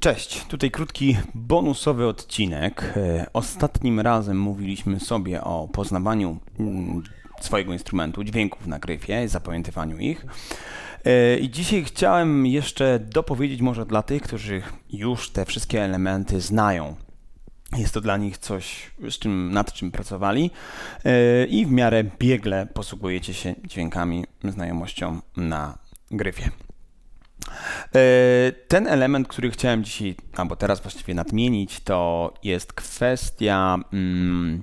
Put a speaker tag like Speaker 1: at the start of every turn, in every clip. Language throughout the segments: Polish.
Speaker 1: Cześć, tutaj krótki bonusowy odcinek. E, Ostatnim razem mówiliśmy sobie o poznawaniu mm, swojego instrumentu, dźwięków na gryfie, zapamiętywaniu ich. E, I dzisiaj chciałem jeszcze dopowiedzieć może dla tych, którzy już te wszystkie elementy znają. Jest to dla nich coś, z czym, nad czym pracowali e, i w miarę biegle posługujecie się dźwiękami, znajomością na gryfie. E, Ten element, który chciałem dzisiaj, albo teraz właściwie nadmienić, to jest kwestia mm,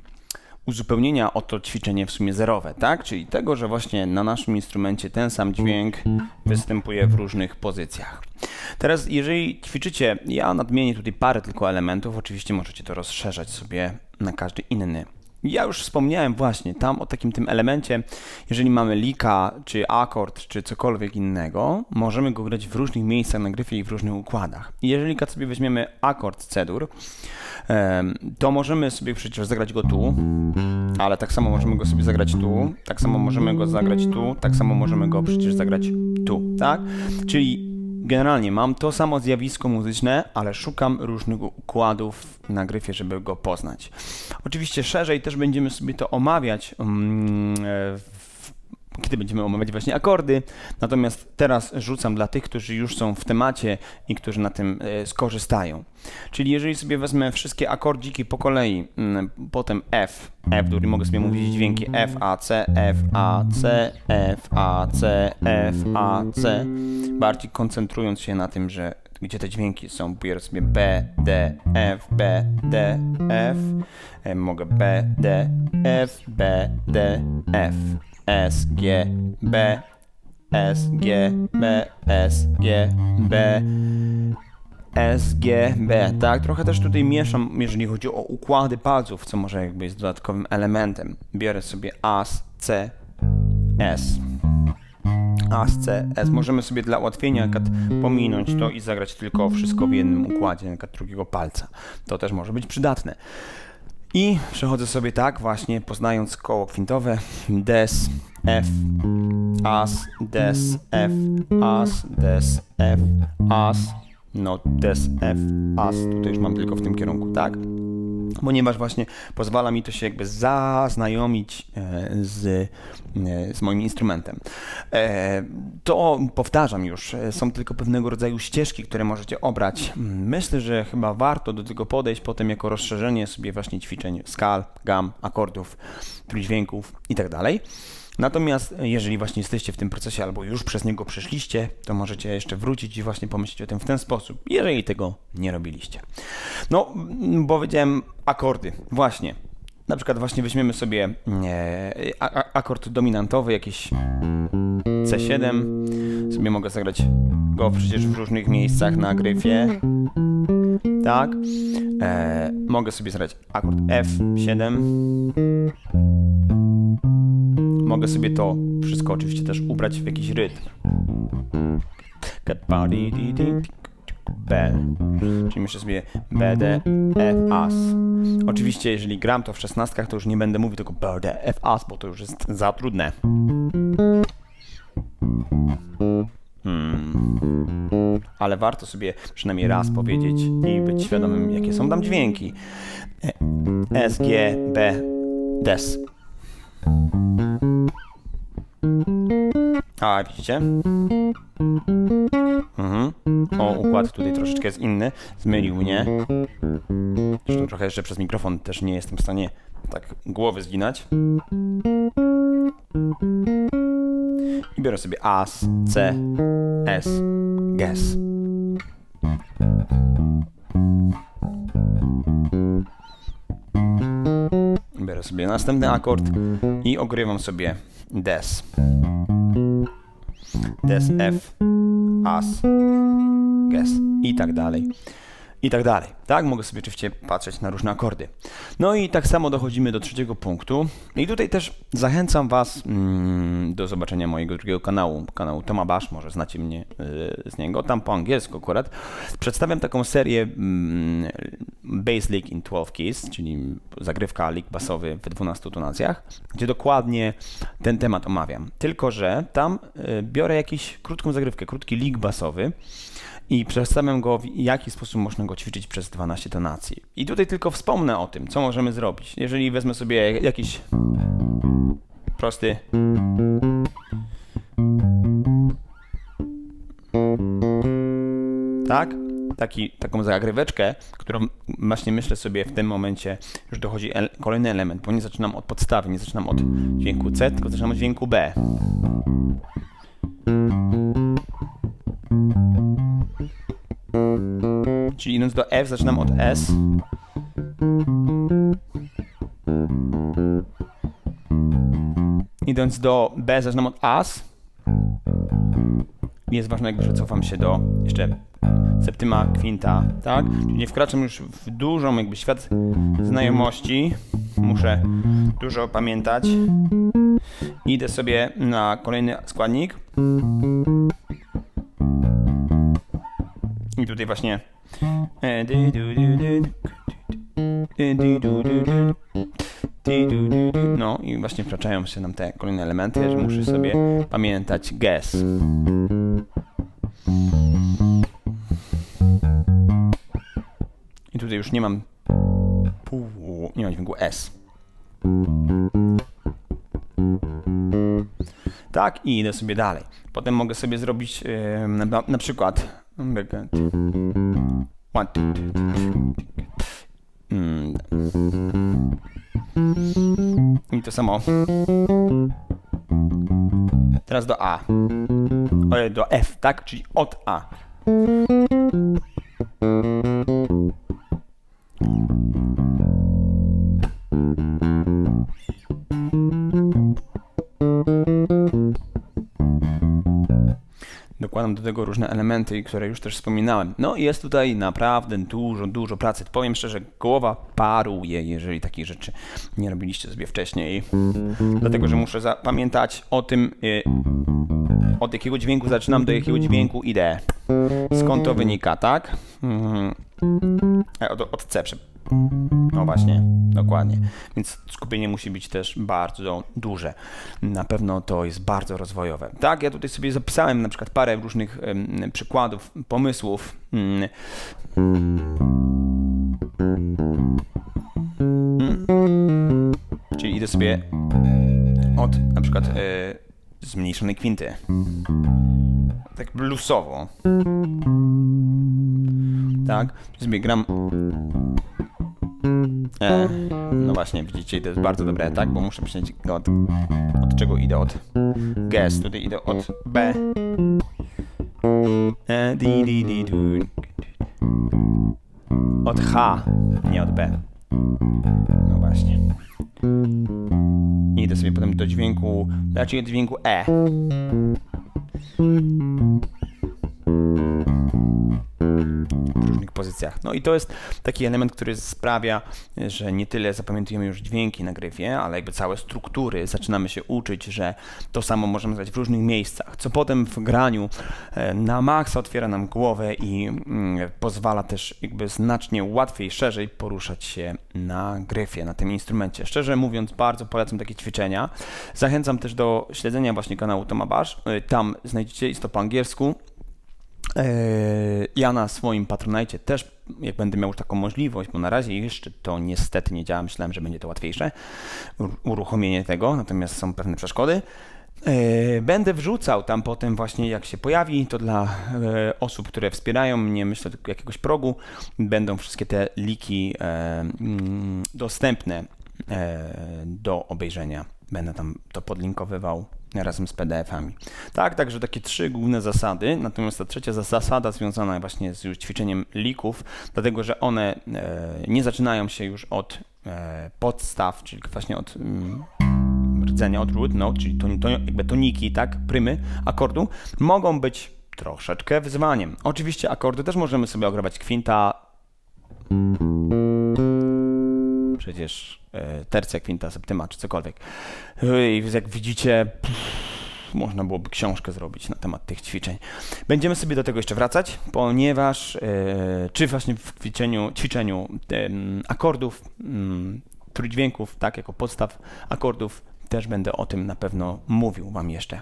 Speaker 1: uzupełnienia o to ćwiczenie w sumie zerowe, tak? Czyli tego, że właśnie na naszym instrumencie ten sam dźwięk występuje w różnych pozycjach. Teraz, jeżeli ćwiczycie, ja nadmienię tutaj parę tylko elementów, oczywiście możecie to rozszerzać sobie na każdy inny. Ja już wspomniałem właśnie tam o takim tym elemencie, jeżeli mamy lika, czy akord, czy cokolwiek innego, możemy go grać w różnych miejscach na gryfie i w różnych układach. Jeżeli sobie weźmiemy akord C-dur, em, to możemy sobie przecież zagrać go tu, ale tak samo możemy go sobie zagrać tu, tak samo możemy go zagrać tu, tak samo możemy go przecież zagrać tu, tak? Czyli Generalnie mam to samo zjawisko muzyczne, ale szukam różnych układów na gryfie, żeby go poznać. Oczywiście szerzej też będziemy sobie to omawiać, mm, e, kiedy będziemy omawiać właśnie akordy. Natomiast teraz rzucam dla tych, którzy już są w temacie i którzy na tym e, skorzystają. Czyli jeżeli sobie wezmę wszystkie akordziki po kolei, mm, potem F, F i mogę sobie mówić dźwięki F, A, C, F, A, C, F, A, C, F, A, C, bardziej koncentrując się na tym, że gdzie te dźwięki są, biorę sobie B, D, F, B, D, F, e, mogę B, D, F, B, D, F, S, G, B, S, G, B, S, G, B, S, G, B, tak? Trochę też tutaj mieszam, jeżeli chodzi o układy palców, co może jakby jest dodatkowym elementem. Biorę sobie As, C, S. As, C, S. Możemy sobie dla ułatwienia pominąć to i zagrać tylko wszystko w jednym układzie, jak drugiego palca. To też może być przydatne. I przechodzę sobie tak właśnie, poznając koło kwintowe. Des, F, As, Des, F, As, Des, F, As, no Des, F, As. Tutaj już mam tylko w tym kierunku, tak? Ponieważ właśnie pozwala mi to się jakby zaznajomić e, z, e, z moim instrumentem. E, To powtarzam już, są tylko pewnego rodzaju ścieżki, które możecie obrać. Myślę, że chyba warto do tego podejść potem jako rozszerzenie sobie właśnie ćwiczeń skal, gam, akordów, trójdźwięków itd. Natomiast jeżeli właśnie jesteście w tym procesie albo już przez niego przeszliście, to możecie jeszcze wrócić i właśnie pomyśleć o tym w ten sposób, jeżeli tego nie robiliście. No, powiedziałem akordy. Właśnie. Na przykład właśnie weźmiemy sobie e, a, akord dominantowy, jakiś C7. Sobie mogę zagrać go przecież w różnych miejscach na gryfie. Tak. E, mogę sobie zagrać akord F7. Mogę sobie to wszystko oczywiście też ubrać w jakiś rytm. B. Czyli myślę sobie B, D, F, As. Oczywiście, jeżeli gram to w szesnastkach, to już nie będę mówił tylko B, D, F, As, bo to już jest za trudne. Hmm. Ale warto sobie przynajmniej raz powiedzieć i być świadomym, jakie są tam dźwięki. E, S, G, B, Des. A, widzicie? Mhm. O, układ tutaj troszeczkę jest inny. Zmylił mnie. Zresztą trochę jeszcze przez mikrofon też nie jestem w stanie tak głowy zginać. I biorę sobie As, C, S, Ges. Biorę sobie następny akord i ogrywam sobie Des. Des F, As, Ges i tak dalej. I tak dalej. Tak, mogę sobie oczywiście patrzeć na różne akordy. No i tak samo dochodzimy do trzeciego punktu. I tutaj też zachęcam Was mm, do zobaczenia mojego drugiego kanału, kanału Toma Bash, może znacie mnie y, z niego, tam po angielsku akurat. Przedstawiam taką serię mm, Bass League in 12 Keys, czyli zagrywka lig basowy w 12 tonacjach, gdzie dokładnie ten temat omawiam. Tylko, że tam y, biorę jakiś krótką zagrywkę, krótki lig basowy i przedstawiam go, w jaki sposób można go ćwiczyć przez 12 tonacji. I tutaj tylko wspomnę o tym, co możemy zrobić. Jeżeli wezmę sobie jakiś prosty Taki, taką zagryweczkę, którą właśnie myślę sobie w tym momencie, już dochodzi kolejny element, bo nie zaczynam od podstawy, nie zaczynam od dźwięku C, tylko zaczynam od dźwięku B. Czyli idąc do F zaczynam od S. Idąc do B zaczynam od As. Jest ważne, jakby, że cofam się do jeszcze septyma kwinta, tak? Czyli nie wkraczam już w dużą jakby świat znajomości. Muszę dużo pamiętać. Idę sobie na kolejny składnik. I tutaj właśnie e. No i właśnie wkraczają się nam te kolejne elementy, że muszę sobie pamiętać guess. Już nie mam pół, nie mam dźwięku S. Tak, i idę sobie dalej. Potem mogę sobie zrobić e, na, na przykład. I to samo. Teraz do A. Do F, tak? Czyli od A. Tego różne elementy, które już też wspominałem. No i jest tutaj naprawdę dużo, dużo pracy. Powiem szczerze, głowa paruje, jeżeli takich rzeczy nie robiliście sobie wcześniej. Dlatego, że muszę zapamiętać o tym, y, od jakiego dźwięku zaczynam, do jakiego dźwięku idę. Skąd to wynika, tak? Mhm. E, Od, od C, no właśnie, dokładnie. Więc skupienie musi być też bardzo duże. Na pewno to jest bardzo rozwojowe. Tak, ja tutaj sobie zapisałem na przykład parę różnych przykładów, pomysłów. Mm. Mm. Czyli idę sobie od na przykład e, zmniejszonej kwinty. Tak bluesowo. Tak, sobie gram E, no właśnie, widzicie, to jest bardzo dobre, tak? Bo muszę myśleć od, od czego idę, od guess, tutaj idę od B. E, di, di, di, du. Od H, nie od B. No właśnie. I idę sobie potem do dźwięku, raczej od dźwięku E w różnych pozycjach. No i to jest taki element, który sprawia, że nie tyle zapamiętujemy już dźwięki na gryfie, ale jakby całe struktury zaczynamy się uczyć, że to samo możemy zrobić w różnych miejscach, co potem w graniu e, na maksa otwiera nam głowę i mm, pozwala też jakby znacznie łatwiej, szerzej poruszać się na gryfie, na tym instrumencie. Szczerze mówiąc, bardzo polecam takie ćwiczenia. Zachęcam też do śledzenia właśnie kanału Toma Basz. E, tam znajdziecie, jest to po angielsku, ja na swoim Patronite też, jak będę miał już taką możliwość, bo na razie jeszcze to niestety nie działa, myślałem, że będzie to łatwiejsze, uruchomienie tego, natomiast są pewne przeszkody. E, będę wrzucał tam potem właśnie jak się pojawi, to dla e, osób, które wspierają mnie, myślę, jakiegoś progu, będą wszystkie te liki mm, dostępne do obejrzenia. Będę tam to podlinkowywał razem z PDF-ami. Tak, także takie trzy główne zasady, natomiast ta trzecia zasada związana właśnie z już ćwiczeniem lików, dlatego że one e, nie zaczynają się już od e, podstaw, czyli właśnie od mm, rdzenia, od root note, czyli to, to, jakby toniki, tak, prymy akordu, mogą być troszeczkę wyzwaniem. Oczywiście akordy też możemy sobie ograwać kwinta, przecież e, tercja, kwinta, septyma czy cokolwiek. I jak widzicie, pff, można byłoby książkę zrobić na temat tych ćwiczeń. Będziemy sobie do tego jeszcze wracać, ponieważ e, czy właśnie w ćwiczeniu, ćwiczeniu e, akordów, m, trójdźwięków, tak, jako podstaw akordów, też będę o tym na pewno mówił Wam jeszcze.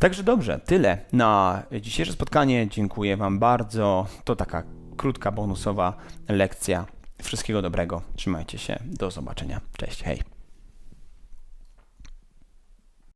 Speaker 1: Także dobrze, tyle na dzisiejsze spotkanie. Dziękuję Wam bardzo. To taka krótka, bonusowa lekcja. Wszystkiego dobrego. Trzymajcie się. Do zobaczenia. Cześć. Hej.